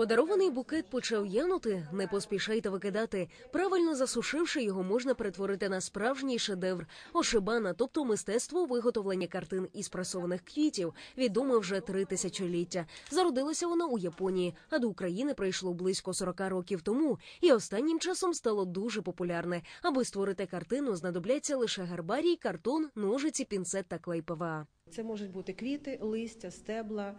Подарований букет почав янути. Не поспішайте викидати. Правильно засушивши його, можна перетворити на справжній шедевр. Ошибана, тобто мистецтво виготовлення картин із пресованих квітів, відоме вже три тисячоліття. Зародилося воно у Японії, а до України прийшло близько 40 років тому. І останнім часом стало дуже популярне. Аби створити картину, знадобляться лише гербарій, картон, ножиці, пінцет та клей ПВА. Це можуть бути квіти, листя, стебла,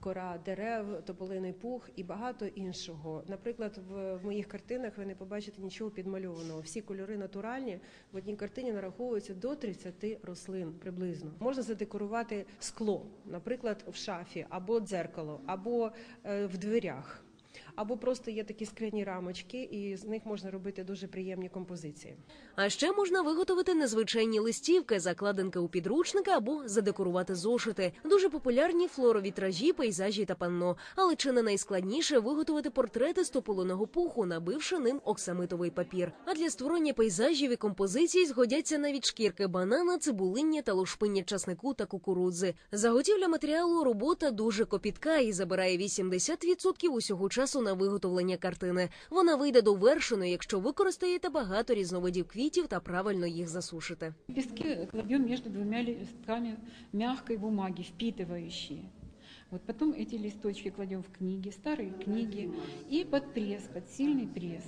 кора дерев, тополиний пух і багато іншого. Наприклад, в, моїх картинах ви не побачите нічого підмальованого. Всі кольори натуральні. В одній картині нараховуються до 30 рослин приблизно. Можна задекорувати скло, наприклад, в шафі або дзеркало, або е, в дверях. Або просто є такі скляні рамочки, і з них можна робити дуже приємні композиції. А ще можна виготовити незвичайні листівки, закладинки у підручники або задекорувати зошити. Дуже популярні флоровітражі, пейзажі та панно. Але чи не найскладніше виготовити портрети з тополиного пуху, набивши ним оксамитовий папір. А для створення пейзажів і композицій згодяться навіть шкірки банана, цибулиння та лушпиння часнику та кукурудзи. Заготівля матеріалу робота дуже копітка і забирає 80% усього часу на виготовлення картини. Вона вийде довершеною, якщо використаєте багато різновидів квітів та правильно їх засушите. Пески кладем между двумя листками мягкой бумаги, впитывающие. Вот потом эти листочки кладем в книги, старые книги, и под пресс, под сильный пресс.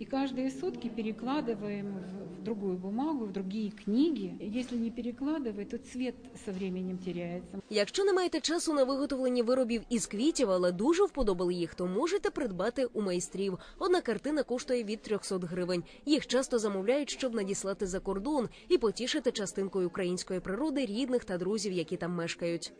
И каждые сутки перекладываем в- в другую бумагу, в другие книги. Если не перекладывать, то цвет со временем теряется. Якщо не маєте часу на виготовлення виробів із квітів, але дуже вподобали їх, то можете придбати у майстрів. Одна картина коштує від 300 гривень. Їх часто замовляють, щоб надіслати за кордон і потішити частинкою української природи рідних та друзів, які там мешкають.